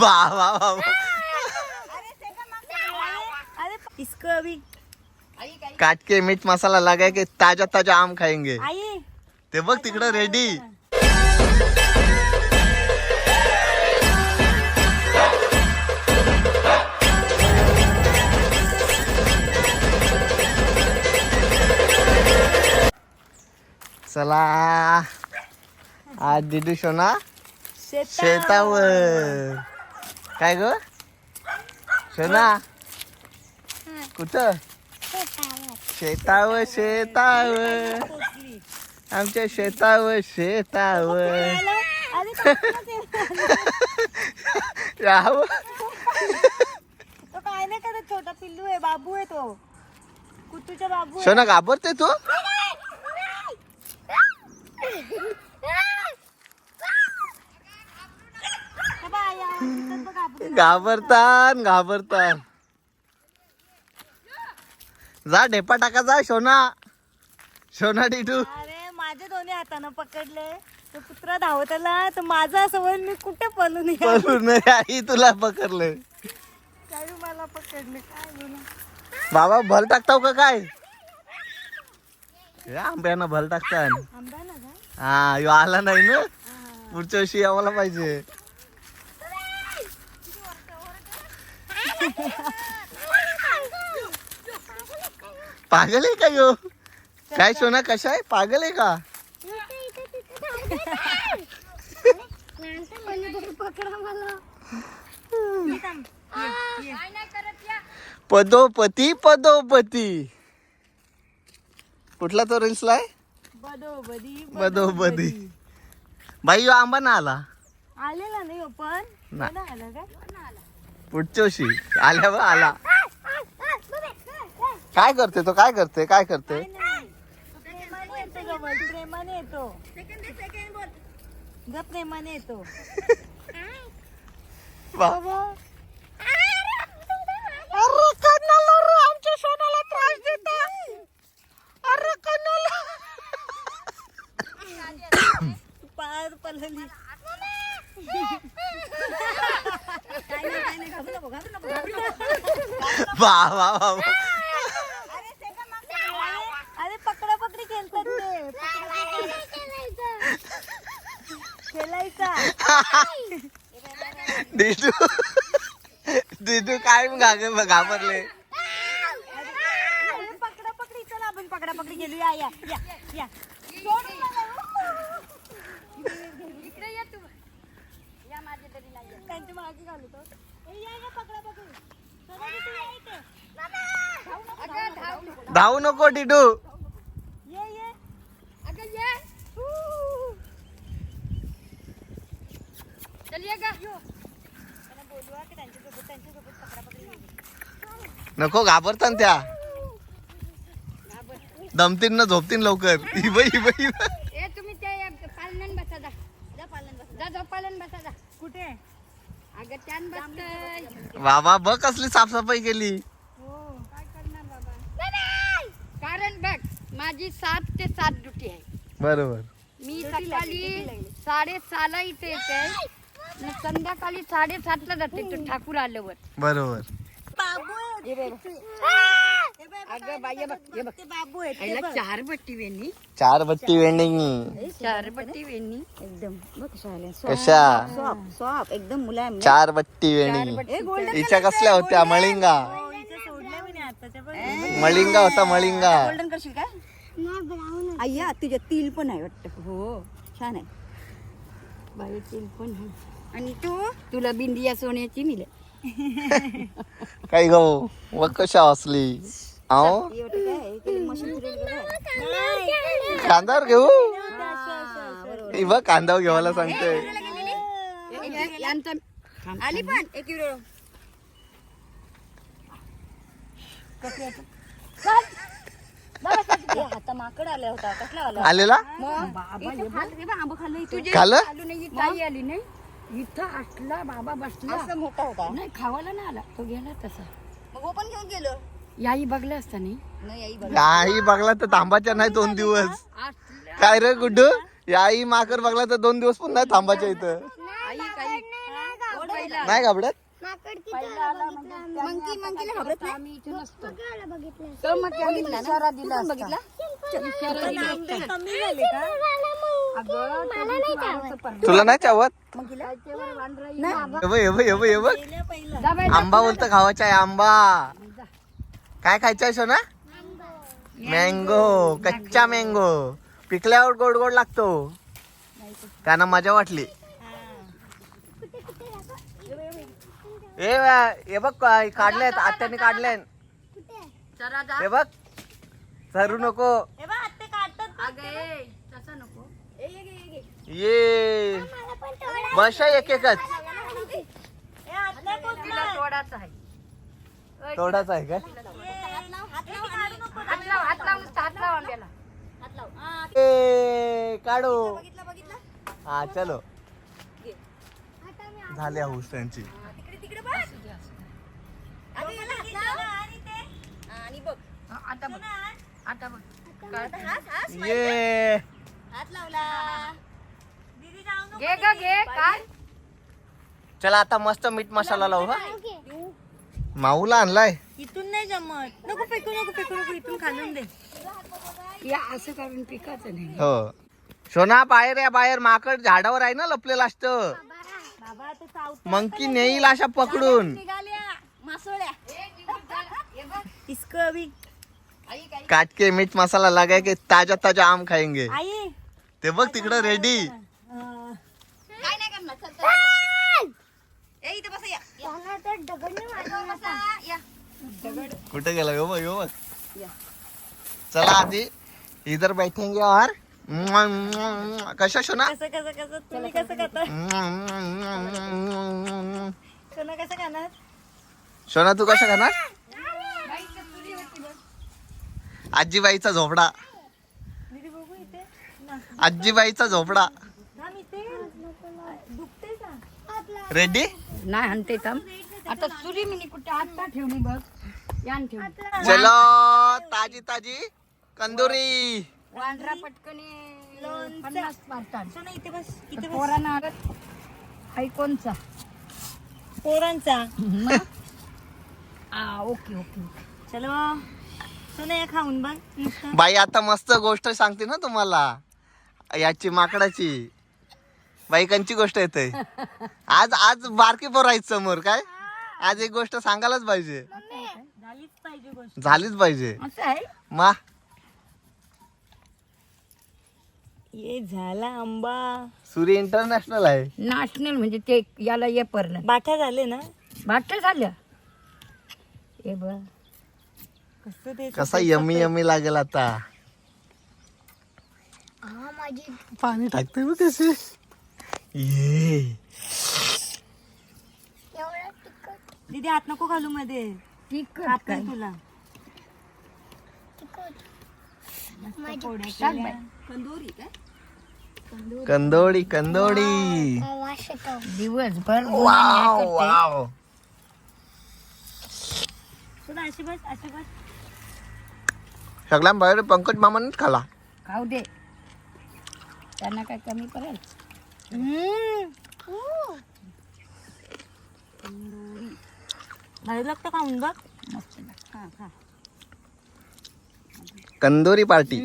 वा वा वा वा. अरे इसको अभी काट के मीठ मसाला लगा के ताजा ताजा आम खाएंगे। ते बघ तिकडं रेडी। चला। आज दिदू शोना शेतावर. काय ग? शोना कुठं? शेतावर शेतावर आमच्या अरे राहावं तो काय नाही करत छोटा पिल्लू आहे बाबू आहे तो. कुत्तूचा बाबू आहे. शोना घाबरते तू हे बघ आया, इथं बघ बाबू. घाबरतान घाबरतान. जा ढेपा टाका जा शोना. शोना डिटू. अरे माझ्या दोन्ही हातानं पकडले तो कुत्रा धावत आला तर माझा असं होईल मी कुठे पळून येईल? पळून आई तुला पकडले काही मला पकडले काय बोलू? बाबा भल टाकताव का काय? हे आंब्यानं भल टाकतान. आंबा ना हा यो आला नाही ना? पुढच्या वर्षी यावाला पाहिजे. पागल आहे का यो? काय सोना कशा आहे? पागल आहे का? पदोपती पदोपती. कुठला तो रील्सला आहे? बदोबदी बाई यो आंबा ना आला. आलेला नाही हो पण आला काय पुढच्या वर्षी आल्या बा आला. काय करते तो? काय करते? काय करते? प्रेमाने येतो प्रेमाने येतो ग प्रेमाने येतो बाबा. अरे कन्नाला रे आमच्या सोनाला त्रास देता. अरे कन्नाला. पार पडलेली. वा वा वा वा. अरे पकडा पकडी खेळतात ते. खेळायचा डिटू डिटू काय घाग- घाबरले? अरे पकडा पकडी चला आपण पकडा पकडी गेलो या या या. या सोडून मला. इकडे ये तू या माझ्या तरी नाही मागे घालू तो ए, या या पकडा पकडी. चला रे, तू या इथे. धावू नको, धावू नको, धावू नको. धावू नको डिटू ये ये. अगं ये. हू. चल ये गा. त्यांना बोलवा की त्यांच्यासोबत त्यांच्यासोबत पकडा पकडी गेली. नको घाबरता ना त्या. दमतीन ना झोपतीन लवकर. इब इब इब ए तुम्ही ते पालनन बसा जा. जा पालन बसा. जा जा पालन बसा जा. कुठे? बाबा बघ कसली साफसफाई केली. हो. कारण बघ माझी सात ते सात ड्युटी आहे. बरोबर. मी सकाळी साडेसहाला इथे येते. आणि संध्याकाळी साडेसातला जाते तो ठाकूर आल्यावर. बरोबर. हे बघ. हे अगं बाई हे बघ हे बघ. बाबू. चार बट्टी वेणी. चार बत्ती वेंडिंग चार बट्टी वेणी. एकदम बघ कशा आल्या कशा? सॉफ्ट सॉफ्ट एकदम मुलायम चार बट्टी गोल्डन हिच्या कसल्या होत्या? मळिंगा. हो, इथं सोडल्या मी नाही आताच्या बघ. मळिंगा होता मळिंगा. गोल्डन करशील काय अय्या तुझ्या तिल पण आहे वाटतं. हो. छान आहे. बाई तेल पण आहे. आणि तू? तुला बिंदिया सोन्याची मिळेल. काय गो व कशा असली? आओ। हे वाटतं काय हे केली मशीन फिरवली का काय? कांद्यावर घेऊ हा, बरोबर. बघ कांद्यावर घेवायला सांगते यांचा आली पण एक युरो आता माकड आला होता कसला आला आलेला? आंब खाल्लं इथे. खाल्लं? आलू नाही ताई आली नाही. इथं असला बाबा बसला. असं मोठा होता. नाही खावायला ना आला. तो गेला तसा. मग पण घेऊन गेलो. याई बघलं असता नाही काही बघला तर थांबायच्या नाही दोन दिवस काय रे गुड्डू याई माकर बघला तर दोन दिवस पण नाही थांबायच्या इथं नाही घाबरत. तुला नाही चावत. हे हे हे हे आंबा बोलतं खावायचा आहे आंबा काय खायचं आहे सोना? मँगो. कच्चा मँगो. पिकल्यावर गोड गोड लागतो. त्यांना मजा वाटली. ए हे बघ काय काढलेत आत्याने काढले. हे बघ सरू नको. ये. बस एक एकच. थोडाच आहे. का? नाही काढू नको. हात लाव हात लाव नुसतं हात लाव आंब्याला ए काढू हा चलो झाले हाऊस त्यांची अगं, याला हात लाव. आणि ते. आणि बघ हा, आता बघ आता बघ काय? ये हात लावला दीदी जाऊ नको घे ग घे काय चला आता मस्त मीठ मसाला लावू हा माऊला आणलाय इथून नाही जमत. नको फेकू नको फेकू नको इथून खालून दे. या असं काढून पिकाचं नाही. हो. सोना बाहेर या बाहेर. माकड झाडावर आहे ना लपलेलं असतं. बाबा आता चावतो मंकी नेईल अशा पकडून. निघाल्या मासोळ्या. इसको अभी काट के मीठ मसाला लगा के ताजा ताजा आम खाएंगे. आई. ते बघ तिकडं रेडी. अं, ए इथे बसा या. कुठे गेला? यो बघ यो बघ. चला आधी इधर बैठेंगे और. कशा सोना कसं कसं कसं? तुम्ही कसं करता सोना कसं खाणार? सोना तू कसं खाणार? आजीबाईचा झोपडा. दीदी बघू इथे. ना. आजीबाईचा झोपडा. थांब इथे. दुखते का? रेडी नाही आणते थांब. आता सुरी मिनी कुठे आता ठेवली बघ. चलो ताजी ताजी. कंदुरी. वांढरा पटकनी पन्नास पाडतात सोना इथे बस इथे बस. पोरांना पोरांचा? आ ओके ओके. चलो. सोना या खाऊन बघ. नुसतं बाई आता मस्त गोष्ट सांगते ना तुम्हाला. याची माकडाची. बाई कंची गोष्ट येते? आज आज बारकी पोरायच समोर काय? आज एक गोष्ट सांगायलाच पाहिजे. झालीच पाहिजे गोष्ट. झालीच पाहिजे. असं आहे? मा. ये झाला आंबा. सूर्य इंटरनॅशनल आहे. नॅशनल म्हणजे ते याला ये परलं बाठा झाले ना? बाट झालं हे बघ. कसं ते कसा यमी यमी लागेल आता. पाणी टाकते बघ कसे. ये. दीदी हात नको घालू मध्ये. तिखट कापलं काय? तुला? मस्त पोळ्या टाक केल्या. बाई. कंदोडी कंदोडी. दिवसभर वाव वाव. सोना अशी बस अशी बस. सगळ्या बाहेर पंकज मामानेच खाला. खाऊ दे. त्यांना काय कमी पडेल? भारी लागतं खाऊन बघ मस्त लागतं. हा खा कंदोरी पार्टी.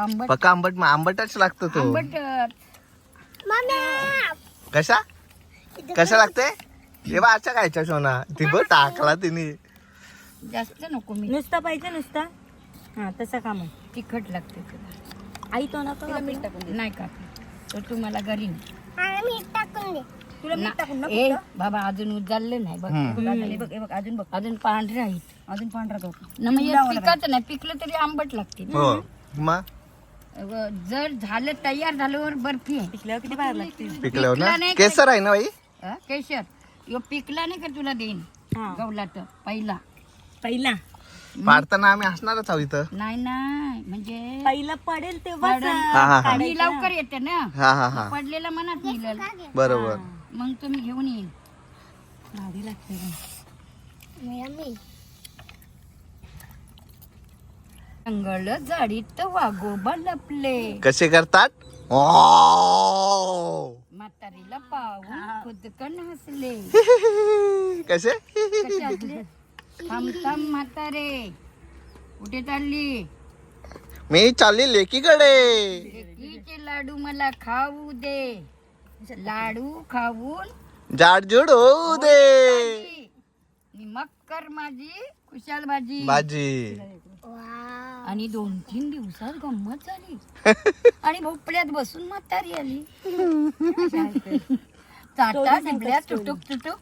आंबट. पक्का आंबट मग आंबटच लागतो तो. आंबट कशा? कशा लागते? हे बा अच्छा खायच्या सोना. ती बघ टाकला तिने. जास्त नको मी. नुसता पाहिजे नुसता? हा तसा का मग. तिखट लागते तुला. आई तो नको मीठ टाकून नाही का तर तू मला घरी ने. तुला मीठ टाकून ना- नको ए बाबा अजून उजाडलं नाही. बघ हम्म. बघ हे बघ हे बघ अजून बघ. अजून पांढरे आहेत. अजून पांढरा गहू ना मग हे पिकाचं नाही पिकलं तरी आंबट लागते. हो. मग जर झालं तयार झाल्यावर बर्फी आहे. पिकल्यावर किती बाहेर लागते पिकल्यावर पिकला ना? नाही केसर आहे ना बाई? अ, केशर. यो पिकला नाही का तुला देईन? हा. गवला तर पहिला. पहिला पाडताना आम्ही असणारच आहोत इथं. नाही नाही म्हणजे पहिला पडेल. हा हा हा. मी लवकर येते ना? हा हा हा. पडलेला मनात बरोबर. मग तुम्ही घेऊन येईल. भारी लागते गं. जंगल झाडीत वाघोबा लपले कसे करतात? म्हातारीला पाहून खुदकन हसले. कसे? कसे हसले थांब थांब म्हातारे. कुठे चालली? मी चालली लेकीकडे. लेकीचे लाडू मला खाऊ दे. लाडू खाऊन जाडजूड होऊ दे. आणि मग कर माझी खुशाल भाजी. भाजी. आणि दोन तीन दिवसात गंमत झाली. आणि भोपळ्यात बसून म्हातारी आली. चाटा टिपल्या तुटुक तुटुक.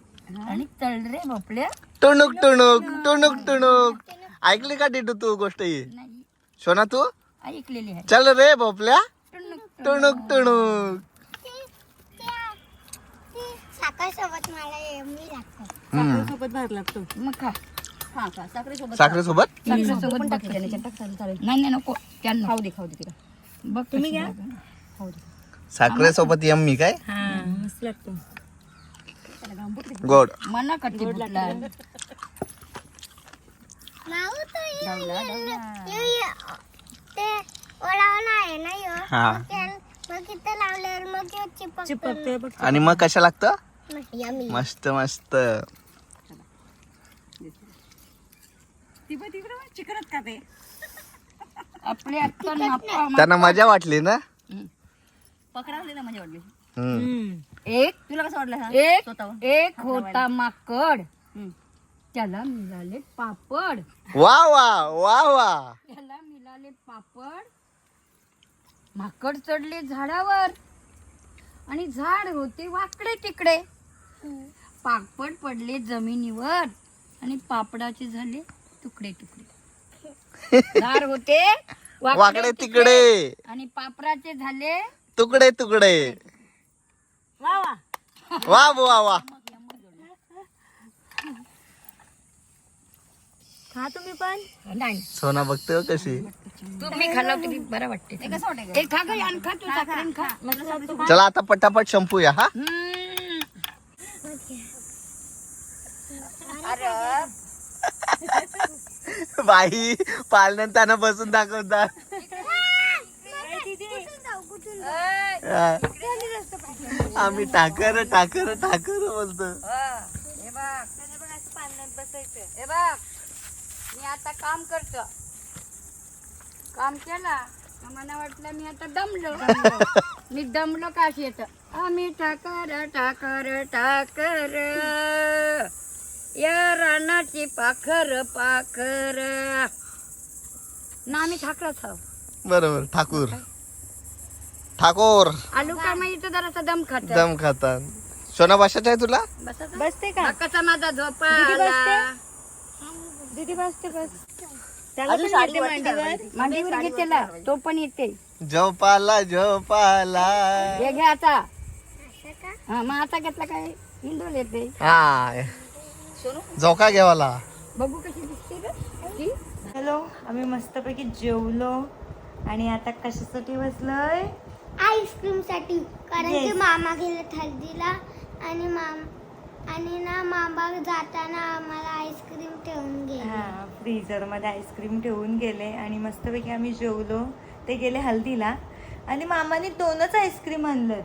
आणि तळरे भोपळ्या. टुणूक टुणूक टुणूक टुणूक ऐकली का टिटू तू गोष्ट ही? शोना तू? ऐकलेली आहे. चल रे भोपल्या टुणूक टुणूक. टुणूक. साखर सोबत मला मी लागतं. सोबत भार लागतो. मग खा. हा साखरेसोबत साखरेसोबत? त्याच्यात. नाही नाही नको. त्यांना. खाऊ दे खाऊ दे तिला. बघ तुम्ही घ्या. साखरेसोबत यम्मी काय? हा मस्त लागतो. गोड. मना कटी फुटला माऊ तो ये- ये- ये- ते ओळावला आहे ना यो? हा. त्यान- मग इथं लावल्यावर मग चिपकते बघ. आणि मग कशा लागतं? मस्त मस्त. त्यांना मजा वाटली ना? पकडावले ना माझ्या वाटली. हम्म. एक तुला कसं वाटलं हा? एक स्वतःहून? एक होता माकड. त्याला मिळाले पापड. वा वा वा वा. त्याला मिळाले पापड. माकड चढले झाडावर. आणि झाड होते वाकडे तिकडे. पापड पडले जमिनीवर आणि पापडाचे झाले तुकडे तुकडे. झाड होते वाकडे तिकडे आणि पापडाचे झाले. तुकडे तुकडे. वा वा. वा वा खा तुम्ही पण? नाही. सोना बघते हो कशी. तुम्ही खाल्ला तरी बरं वाटते खा खा तू खा चला आता पटापट संपूया हा? अरे. बाई पालण्यात त्यांना बसून दाखवतात आम्ही टाकर टाकर टाकर बोलतो. हे बघ हे मी आता काम करतो काम केला मला वाटलं मी आता दमलो. मी दमलो का येत आम्ही ठाकर ठाकर ठाकर. या रानाची पाखर पाखर. ना आम्ही ठाकरच आहो. बरोबर ठाकूर. ठाकोर. आलू का मग इथं जरासा दम खात दम खातात. सोना भाषाच आहे तुला? बसते का? कसा माझा झोपा आला. दीदी बसते बस. त्याला पण येते मांडीवर मांडीवर घेतेला तो पण येते. झोपाला झोपाला. हे घ्या आता. हा मग आता घेतला काय? हिंदोल येते. हा. झोका घ्यावाला बघू कशी दिसते ती हॅलो आम्ही मस्तपैकी जेवलो. आणि आता कशासाठी बसलोय? आईस्क्रीमसाठी कारण की. मामा गेले हल्दीला आणि माम आणि ना मामा जाताना आम्हाला आईस्क्रीम ठेवून गेले. हा फ्रीझरमध्ये आईस्क्रीम ठेवून गेले. आणि मस्तपैकी आम्ही जेवलो. ते गेले हल्दीला. आणि मामाने दोनच आईस्क्रीम आणलं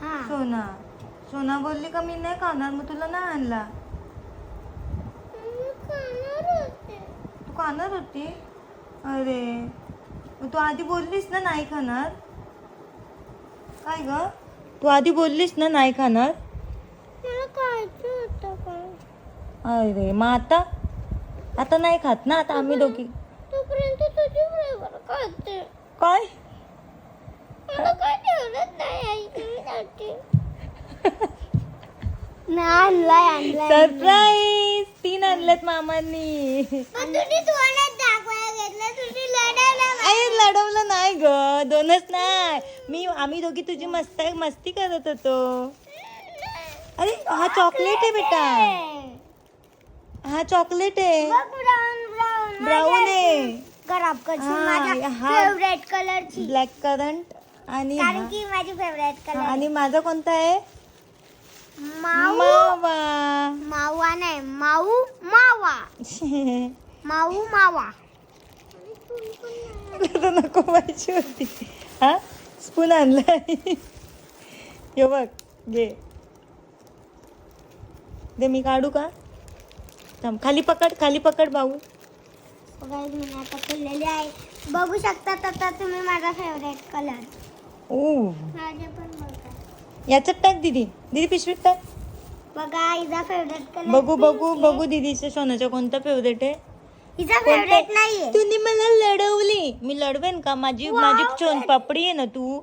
हा. सोना. सोना बोलली का मी नाही खाणार? मग तुला नाही आणला. मी खाणार होते. तू खाणार होती? अरे. मग तू आधी बोललीस ना नाही खाणार? काय ग? तू आधी बोललीस ना नाही खाणार? अरे मग आता? आता नाही खात ना? आता आम्ही दोघी काय? काय ठेवलंच नाही आईस्क्रीमसाठी नाही आणलाय आणलाय. सरप्राईज तीन आणलेत मामांनी. आई लढवलं नाही ग. दोनच नाही. मी आम्ही दोघी तुझी मस्त मस्ती करत होतो. अरे हा चॉकलेट आहे बेटा. हा चॉकलेट आहे. ब्राऊन आहे. खराब करशील. फेवरेट कलरची ब्लॅक करंट आणि कारण की माझी फेवरेट कलर आणि माझा कोणता आहे? मावा? मावा. नाही माऊ मावा. माऊ मावा. तुला तर नको पाहिजे होती. हा? स्पून आणलाय. हे बघ घे. दे मी काढू का? थांब खाली पकड खाली पकड भाऊ. मी आता आहे. बघू शकता आता तुम्ही माझा फेवरेट कलर ओ. माझे पण बघा. याच्यात टाक दीदी. दीदी पिशवीत टाक. बघा हिचा फेवरेट कलर बघू बघू बघू दीदीच्या सोन्याच्या कोणता फेवरेट आहे. हिचा फेवरेट नाहीये. तुम्ही मला लढवली. मी लढवेन का? माझी माझी सोन पापडी आहे ना तू?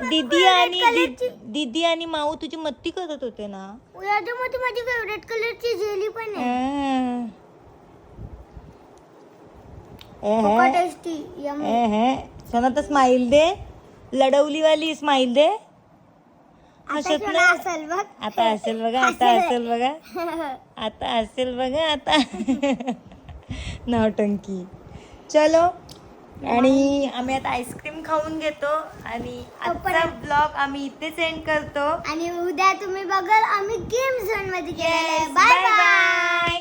दीदी आणि दीदी आणि माऊ तुझी मत्ती करत होते ना? माझी फेवरेट कलरची जेली पण आहे. टेस्टी. सोना तर स्माइल दे. लढवली वाली स्माइल दे. हसत असेल बघ. आता असेल बघा आता असेल. बघा. आता असेल बघा आता. नवटंकी चलो. आणि आम्ही आता आईस्क्रीम खाऊन घेतो. आणि आजचा ब्लॉग आम्ही इथे सेंड करतो. आणि उद्या तुम्ही बघाल आम्ही गेम झोनमध्ये आहे बाय